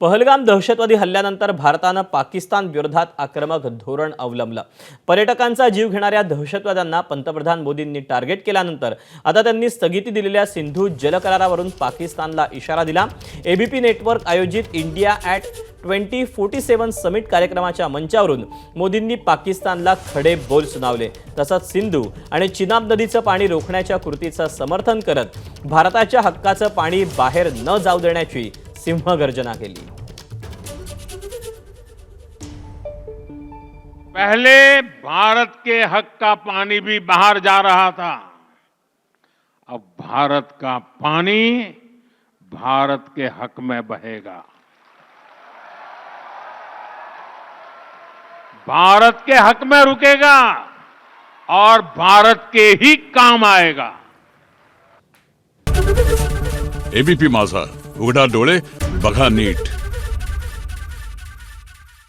पहलगाम दहशतवादी हल्ल्यानंतर भारतानं पाकिस्तान विरोधात आक्रमक धोरण अवलंबलं. पर्यटकांचा जीव घेणाऱ्या दहशतवाद्यांना पंतप्रधान मोदींनी टार्गेट केल्यानंतर आता त्यांनी स्थगिती दिलेल्या सिंधू जलकरारावरून पाकिस्तानला इशारा दिला. एबीपी नेटवर्क आयोजित India at twenty forty seven summit कार्यक्रमाच्या मंचावरून मोदींनी पाकिस्तानला खडे बोल सुनावले. तसंच सिंधू आणि चिनाब नदीचं पाणी रोखण्याच्या कृतीचं समर्थन करत भारताच्या हक्काचं पाणी बाहेर न जाऊ देण्याची सिंहगर्जना लिए। पहले भारत के हक का पानी भी बाहर जा रहा था। अब भारत का पानी भारत के हक में बहेगा। भारत के हक में रुकेगा और भारत के ही काम आएगा। एबीपी माझा उघडा डोळे बघा नीट।